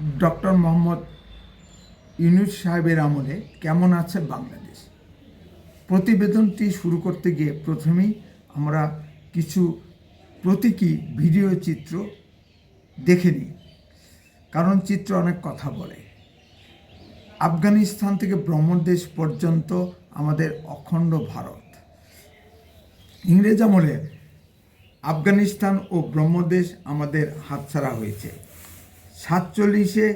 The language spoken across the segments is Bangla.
ডক্টর মোহাম্মদ ইউনুস সাহেবের আমলে কেমন আছে বাংলাদেশ? প্রতিবেদনটি শুরু করতে গিয়ে প্রথমেই আমরা কিছু প্রতীকী ভিডিও চিত্র দেখে নিই। কারণ চিত্র অনেক কথা বলে। আফগানিস্তান থেকে ব্রহ্মদেশ পর্যন্ত আমাদের অখণ্ড ভারত। ইংরেজ আমলে আফগানিস্তান ও ব্রহ্মদেশ আমাদের হাতছাড়া হয়েছে। সাতচল্লিশে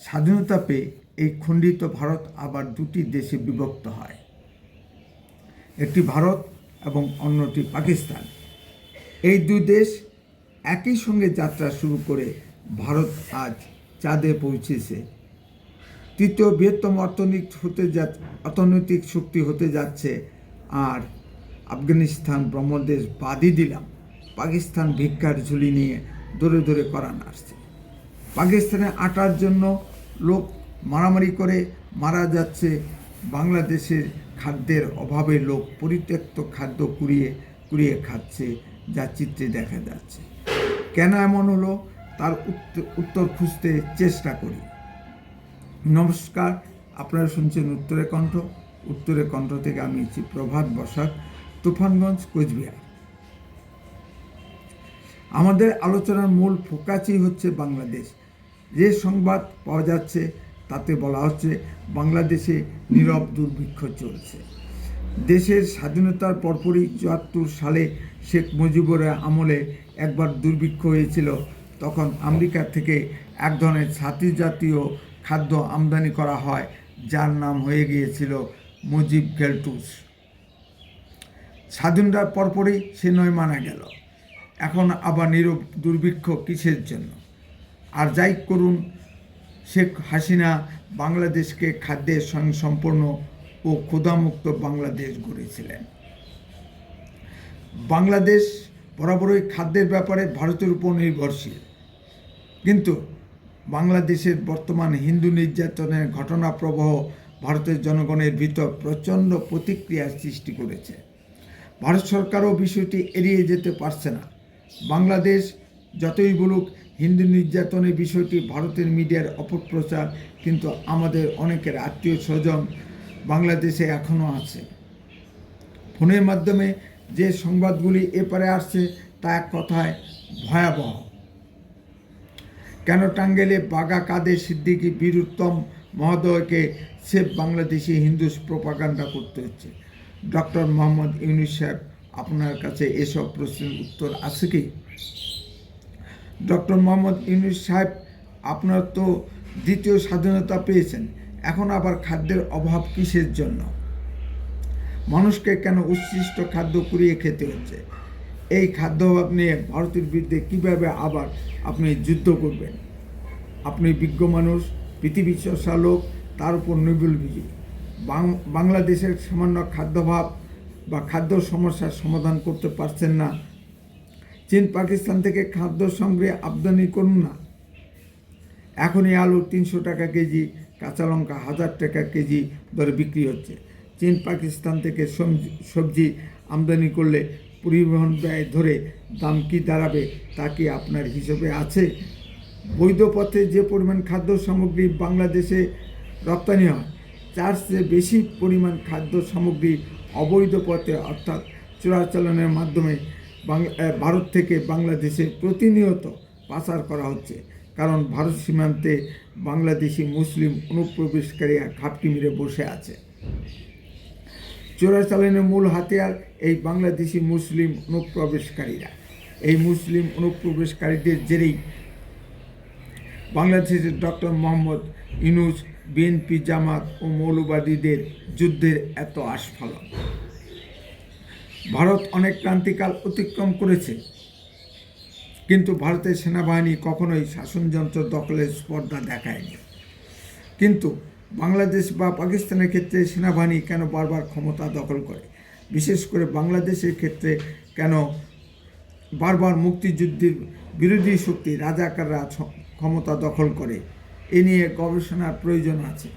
স্বাধীনতা পেয়ে এই খণ্ডিত ভারত আবার দুটি দেশে বিভক্ত হয়। একটি ভারত এবং অন্যটি পাকিস্তান। এই দুই দেশ একই সঙ্গে যাত্রা শুরু করে ভারত আজ চাঁদে পৌঁছেছে। তৃতীয় বৃহত্তম অর্থনৈতিক হতে যা, অর্থনৈতিক শক্তি হতে যাচ্ছে আর আফগানিস্তান ব্রহ্মদেশ বাদই দিলাম। পাকিস্তান ভিক্ষার ঝুলি নিয়ে দূরে দূরে করান আসছে পাকিস্তানে আটার জন্য লোক মারামারি করে মারা যাচ্ছে। বাংলাদেশের খাদ্যের অভাবে লোক পরিত্যক্ত খাদ্য কুড়িয়ে কুড়িয়ে খাচ্ছে, যা চিত্রে দেখা যাচ্ছে। কেন এমন হলো? তার উত্তর- খুঁজতে চেষ্টা করি। নমস্কার, আপনারা শুনছেন উত্তরে কণ্ঠ। উত্তরে কণ্ঠ থেকে আমি প্রভাত বসাক, তুফানগঞ্জ, কোচবিহার। আমাদের আলোচনার মূল ফোকাসই হচ্ছে বাংলাদেশ। যে সংবাদ পাওয়া যাচ্ছে তাতে বলা হচ্ছে বাংলাদেশে নীরব দুর্ভিক্ষ চলছে। দেশের স্বাধীনতার পরপরই চুয়াত্তর সালে শেখ মুজিবুরের আমলে একবার দুর্ভিক্ষ হয়েছিল। তখন আমেরিকা থেকে এক ধরনের ছাতি জাতীয় খাদ্য আমদানি করা হয়, যার নাম হয়ে গিয়েছিল মুজিব গেলটুস স্বাধীনতার পরপরই সে নয় মানা গেল। এখন আবার নীরব দুর্ভিক্ষ কিসের জন্য? আর যাই করুন, শেখ হাসিনা বাংলাদেশকে খাদ্যের সঙ্গে সম্পূর্ণ ও ক্ষুধামুক্ত বাংলাদেশ গড়েছিলেন। বাংলাদেশ বরাবরই খাদ্যের ব্যাপারে ভারতের উপর নির্ভরশীল। কিন্তু বাংলাদেশের বর্তমান হিন্দু নির্যাতনের ঘটনা প্রবাহ ভারতের জনগণের ভিতর প্রচণ্ড প্রতিক্রিয়ার সৃষ্টি করেছে। ভারত সরকারও বিষয়টি এড়িয়ে যেতে পারছে না। বাংলাদেশ যতই বলুক হিন্দু নির্যাতনের বিষয়টি ভারতের মিডিয়ার অপপ্রচার, কিন্তু আমাদের অনেকের আত্মীয় স্বজন বাংলাদেশে এখনও আছে। ফোনের মাধ্যমে যে সংবাদগুলি এপারে আসছে তা এক কথায় ভয়াবহ। কেন টাঙ্গেলে বাগা কাদের সিদ্দিকি বীরুত্তম মহোদয়কে সেফ বাংলাদেশি হিন্দু প্রপাগান্ডা করতে হচ্ছে? ডক্টর মোহাম্মদ ইউনুস সাহেব, আপনার কাছে এসব প্রশ্নের উত্তর আছে কি? ডক্টর মোহাম্মদ ইউনুস সাহেব আপনার তো দ্বিতীয় স্বাধীনতা পেয়েছেন। এখন আবার খাদ্যের অভাব কিসের জন্য? মানুষকে কেন উচ্ছিষ্ট খাদ্য কুড়িয়ে খেতে হচ্ছে? এই খাদ্য অভাব নিয়ে ভারতের বিরুদ্ধে কীভাবে আবার আপনি যুদ্ধ করবেন? আপনি বিজ্ঞ মানুষ পৃথিবী লোক, তার উপর নোবেল বিজয়ী বাংলাদেশের সামান্য খাদ্যাভাব বা খাদ্য সমস্যার সমাধান করতে পারছেন না চীন, পাকিস্তান থেকে খাদ্য সংগ্রহে আমদানি করুন না। এখনই আলু তিনশো টাকা কেজি, কাঁচা লঙ্কা হাজার টাকা কেজি দরে বিক্রি হচ্ছে। চীন, পাকিস্তান থেকে সবজি আমদানি করলে পরিবহন ব্যয় ধরে দাম কি দাঁড়াবে তা কি আপনার হিসেবে আছে? বৈধ পথে যে পরিমাণ খাদ্য সামগ্রী বাংলাদেশে রপ্তানি হয়, তার চেয়ে বেশি পরিমাণ খাদ্য সামগ্রী অবৈধ পথে অর্থাৎ চোরাচালানের মাধ্যমে ভারত থেকে বাংলাদেশে প্রতিনিয়ত পাচার করা হচ্ছে। কারণ ভারত সীমান্তে বাংলাদেশি মুসলিম অনুপ্রবেশকারীরা ঘাপটি মেরে বসে আছে। চোরাচালানের মূল হাতিয়ার এই বাংলাদেশি মুসলিম অনুপ্রবেশকারীরা। এই মুসলিম অনুপ্রবেশকারীদের জেরেই বাংলাদেশের ডক্টর মোহাম্মদ ইউনুস, বিএনপি জামাত ও মৌলবাদীদের যুদ্ধের এত আস্ফালন। ভারত অনেক ক্রান্তিকাল অতিক্রম করেছে। কিন্তু ভারতের সেনাবাহিনী কখনোই শাসনযন্ত্র দখলের স্পর্ধা দেখায়নি। কিন্তু বাংলাদেশ বা পাকিস্তানের ক্ষেত্রে সেনাবাহিনী কেন বারবার ক্ষমতা দখল করে? বিশেষ করে বাংলাদেশের ক্ষেত্রে কেন বারবার মুক্তিযুদ্ধের বিরোধী শক্তি রাজাকাররা ক্ষমতা দখল করে? এ নিয়ে গবেষণার প্রয়োজন আছে।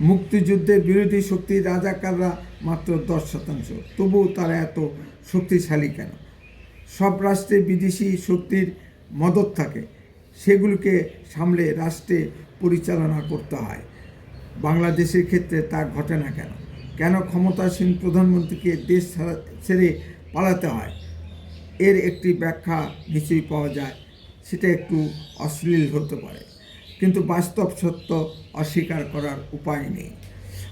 মুক্তিযুদ্ধের বিরোধী শক্তি রাজাকাররা মাত্র দশ শতাংশ। তবুও তারা এত শক্তিশালী কেন? সব রাষ্ট্রে বিদেশি শক্তির মদত থাকে। সেগুলিকে সামলে রাষ্ট্রে পরিচালনা করতে হয়। বাংলাদেশের ক্ষেত্রে তা ঘটে না কেন? কেন ক্ষমতাসীন প্রধানমন্ত্রীকে দেশ ছেড়ে পালাতে হয়? এর একটি ব্যাখ্যা নিশ্চয়ই পাওয়া যায়। সেটা একটু অশ্লীল হতে পারে। কিন্তু বাস্তব সত্য অস্বীকার করার উপায় নেই।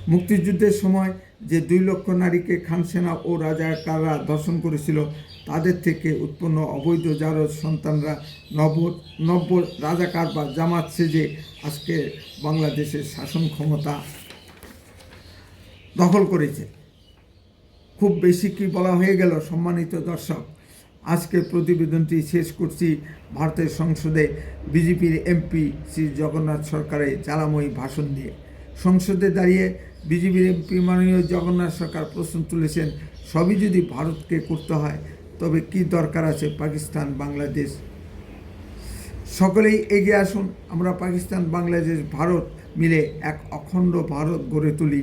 মুক্তিযুদ্ধের সময় যে দুই লক্ষ নারীকে খানসেনা ও রাজাকাররা ধর্ষণ করেছিল, তাদের থেকে উৎপন্ন অবৈধ জারজ সন্তানরা নব নব্য রাজাকার বা জামাত সেজে আজকে বাংলাদেশের শাসন ক্ষমতা দখল করেছে। খুব বেশি কি বলা হয়ে গেল, সম্মানিত দর্শক? আজকের প্রতিবেদনটি শেষ করছি। ভারতের সংসদে বিজেপির এমপি শ্রী জগন্নাথ সরকারের জ্বালাময়ী ভাষণ দিয়ে। সংসদে দাঁড়িয়ে বিজেপির এমপি মাননীয় জগন্নাথ সরকার প্রশ্ন তুলেছেন, সবই যদি ভারতকে করতে হয়, তবে কি দরকার আছে পাকিস্তান, বাংলাদেশ? সকলেই এগিয়ে আসুন, আমরা পাকিস্তান, বাংলাদেশ, ভারত মিলে এক অখণ্ড ভারত গড়ে তুলি।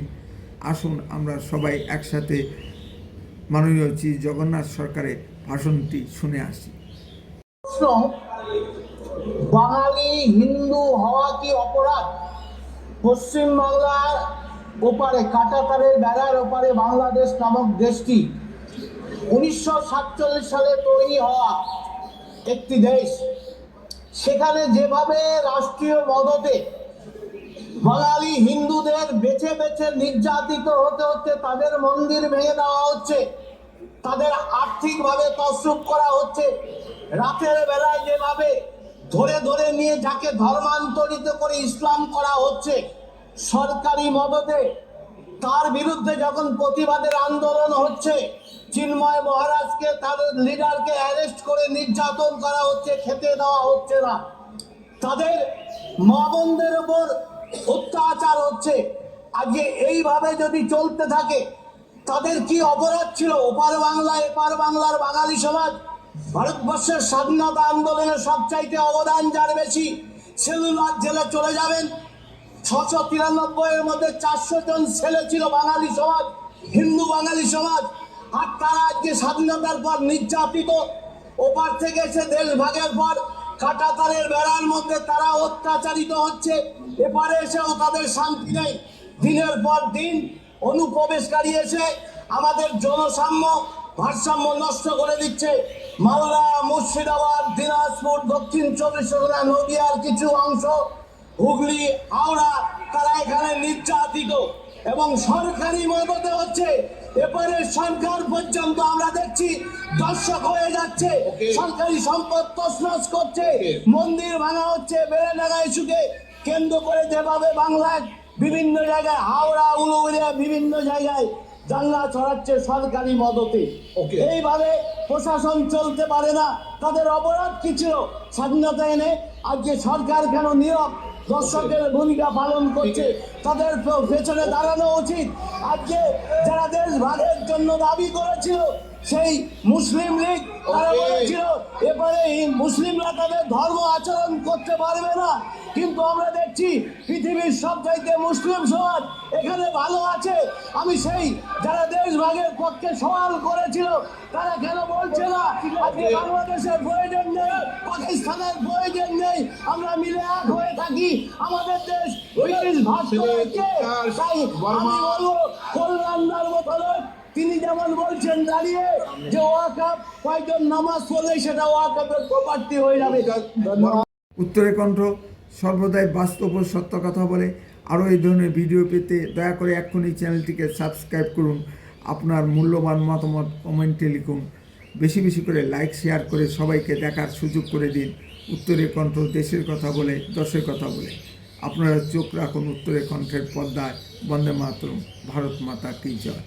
আসুন, আমরা সবাই একসাথে মাননীয় শ্রী জগন্নাথ সরকারের ভাষণটি শুনে আসি। বাঙালি হিন্দু হওয়া কি অপরাধ? পশ্চিম বাংলার ওপারে কাটাতারের বেড়ার ওপারে বাংলাদেশ নামক দেশটি। উনিশশো সাতচল্লিশ সালে তৈরি হওয়া একটি দেশ। সেখানে যেভাবে রাষ্ট্রীয় মদতে বাঙালি হিন্দুদের বেছে বেছে নির্যাতিত হতে হচ্ছে, তাদের মন্দির ভেঙে দেওয়া হচ্ছে, তাদের আর্থিকভাবে তসরুপ করা হচ্ছে, রাতের বেলায় যেভাবে ধরে ধরে নিয়ে যাকে ধর্মান্তরিত করে ইসলাম করা হচ্ছে সরকারি মদতে তার বিরুদ্ধে যখন প্রতিবাদের আন্দোলন হচ্ছে, চিন্ময় মহারাজকে, তার লিডারকে অ্যারেস্ট করে নির্যাতন করা হচ্ছে, খেতে দেওয়া হচ্ছে না। তাদের মা বোনদের উপর অত্যাচার হচ্ছে। আজকে এইভাবে যদি চলতে থাকে, তাদের কি অপরাধ ছিল? ওপার বাংলা, এপার বাংলার বাঙালি সমাজ? ভারতবর্ষের স্বাধীনতা আন্দোলনের সবচাইতে অবদান যার বেশি, সেলুলার জেলে চলে যাবেন। ছশো তিরানব্বই এর মধ্যে চারশো জন ছেলে ছিল বাঙালি সমাজ, হিন্দু বাঙালি সমাজ, আর তারা আজকে স্বাধীনতার পর নির্যাতিত। ওপার থেকে এসে দেশ ভাগের পর কাটাতারের বেড়ার মধ্যে তারা অত্যাচারিত হচ্ছে। এপারে এসেও তাদের শান্তি নেই। দিনের পর দিন অনুপ্রবেশকারী এসে আমাদের জনসাম্য ভারসাম্য নষ্ট করে দিচ্ছে। মালদা মুর্শিদাবাদ, দিনাজপুর, দক্ষিণ চব্বিশ পরগনা, নদীয়ার কিছু অংশ হুগলি হাওড়া তারা এখানে নির্যাতিত এবং সরকারি মদতে হচ্ছে। এপারে সরকার পর্যন্ত আমরা দেখছি দর্শক হয়ে যাচ্ছে সরকারি সম্পদ তছনছ করছে মন্দির ভাঙা হচ্ছে বেড়ে বেড়েডাঙ্গা ইস্যুকে কেন্দ্র করে যেভাবে বাংলায় বিভিন্ন জায়গায় হাওড়া উলুবেড়িয়া বিভিন্ন জায়গায় জানলা ছড়াচ্ছে সরকারি মদতে। এইভাবে প্রশাসন চলতে পারে না। তাদের অপরাধ কি ছিল? স্বাধীনতা এনে আজকে সরকার কেন নীরব? দর্শকের ভূমিকা পালন করছে তাদের পেছনে দাঁড়ানো উচিত আজকে যারা দেশ ভাগের জন্য দাবি করেছিল, সেই মুসলিম লীগ তারা. বলেছিল, এবারে মুসলিমরা তাদের ধর্ম আচরণ করতে পারবে না কিন্তু আমরা দেখছি পৃথিবীর সবচাইতে মুসলিম সমাজ এখানে ভালো আছে। আমি সেই যারা দেশ ভাগের পক্ষে সওয়াল করেছিল তারা কেন বলছে না? আজকে বাংলাদেশের প্রয়োজন নেই পাকিস্তানের প্রয়োজন নেই আমরা মিলে এক হয়ে থাকি। আমাদের দেশ ব্রিটিশ ভাগ করেছে তাই আমি বলব কল্যাণদার মতো লোক তিনি যেমন বলছেন দাঁড়িয়ে যে ওয়াকাপ কয়েকজন নামাজ পড়লে সেটা ওয়াকাপের প্রপার্টি হয়ে যাবে। উত্তরে কণ্ঠ সর্বদাই বাস্তব ও সত্য কথা বলে। আরও এই ধরনের ভিডিও পেতে দয়া করে এক্ষুনি চ্যানেলটিকে সাবস্ক্রাইব করুন। আপনার মূল্যবান মতামত কমেন্টে লিখুন। বেশি বেশি করে লাইক, শেয়ার করে সবাইকে দেখার সুযোগ করে দিন। উত্তরে কণ্ঠ দেশের কথা বলে, দশের কথা বলে। আপনারা চোখ রাখুন উত্তরে কণ্ঠের পর্দায়। বন্দে মাতরম, ভারত মাতা কি জয়।